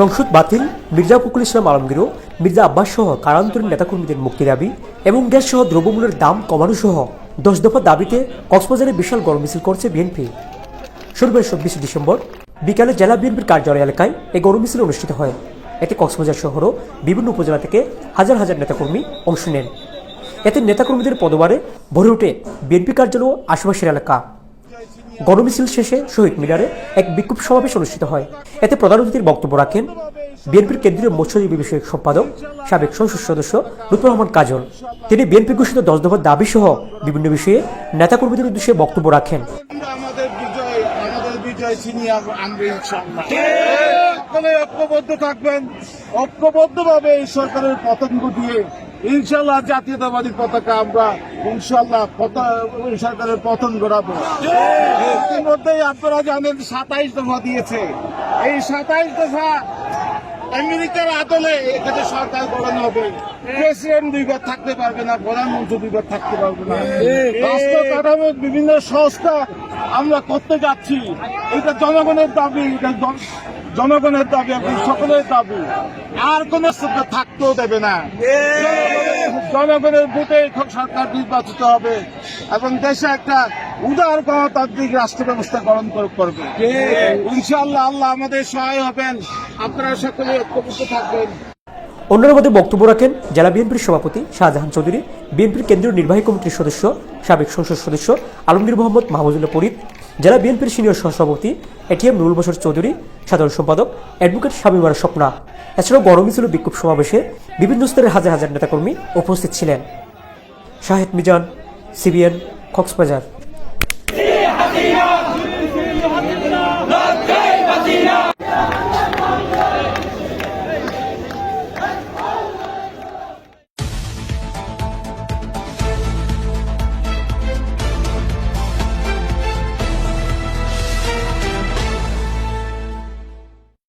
সংসদ বাতিল, মির্জা ফখরুল ইসলাম আলমগীর ও মির্জা আব্বাস সহ কারান্তরীণ নেতাকর্মীদের মুক্তি দাবি এবং গ্যাস সহ দ্রব্যমূল্যের দাম কমানো সহ দশ দফা দাবিতে কক্সবাজারে বিশাল গরম মিছিল করছে বিএনপি শনিবার চব্বিশে ডিসেম্বর বিকালে জেলা বিএনপির কার্যালয় এলাকায় এই গরম মিছিল অনুষ্ঠিত হয়। এতে কক্সবাজার শহর ও বিভিন্ন উপজেলা থেকে হাজার হাজার নেতাকর্মী অংশ নেন। এতে নেতাকর্মীদের পদবারে ভরে ওঠে বিএনপি কার্যালয় আশেপাশের এলাকা। গণমিছিল শেষে শহীদ মিনারে এক বিক্ষোভ সমাবেশ অনুষ্ঠিত হয়। এতে প্রধান অতিথির বক্তব্য রাখেন বিএনপির কেন্দ্রীয় মৎস্যজীবী বিষয়ক সম্পাদক সাবেক সংসদ সদস্য লুৎফর রহমান কাজল। তিনি বিএনপি ঘোষিত দশ দফার দাবি সহ বিভিন্ন বিষয়ে নেতাকর্মীদের উদ্দেশ্যে বক্তব্য রাখেন। ঐক্যবদ্ধ থাকবেন। ঐক্যবদ্ধভাবে এই সরকারের পতন ঘটিয়ে ইনশাল্লাহ জাতীয়তাবাদী পতাকা আমরা ইনশাল্লাহ সরকারের পতন ঘটাবো। ইতিমধ্যেই আপনারা জানেন সাতাইশ দফা দিয়েছে। এই সাতাইশ দফা আমেরিকার আদলে এখানে সরকার গঠন হবে। প্রেসিডেন্ট দুইবার থাকতে পারবে না প্রধানমন্ত্রী দুইবার থাকতে পারবে না। রাষ্ট্র কাঠামোর বিভিন্ন সংস্থা আমরা করতে যাচ্ছি। এটা জনগণের দাবি এটা জনগণের দাবি এবং সকলের দাবি। আর কোন সরকার থাকতেও দেবে না। জনগণের ভোটে এখন সরকার নির্বাচিত হবে এবং দেশে একটা উদার গণতান্ত্রিক রাষ্ট্র ব্যবস্থা গ্রহণ করবে। ইনশাল্লাহ আল্লাহ আমাদের সহায় হবেন। আপনারা সকলে ঐক্যবদ্ধ থাকবেন। অন্যের মধ্যে বক্তব্য রাখেন জেলা বিএনপির সভাপতি শাহজাহান চৌধুরী, বিএনপির কেন্দ্রীয় নির্বাহী কমিটির সদস্য, সাবেক সংসদ সদস্য আলমগীর মোহাম্মদ মাহমুদুল্লাহ ফরিদ জেলা বিএনপির সিনিয়র সহসভাপতি এটিএম নুরুল বসর চৌধুরী, সাধারণ সম্পাদক অ্যাডভোকেট শামিমার স্বপ্না। এছাড়াও গণমিছিল বিক্ষোভ সমাবেশে বিভিন্ন স্তরের হাজার হাজার নেতাকর্মী উপস্থিত ছিলেন। শাহেদ মিজান, সিবিএন, কক্সবাজার।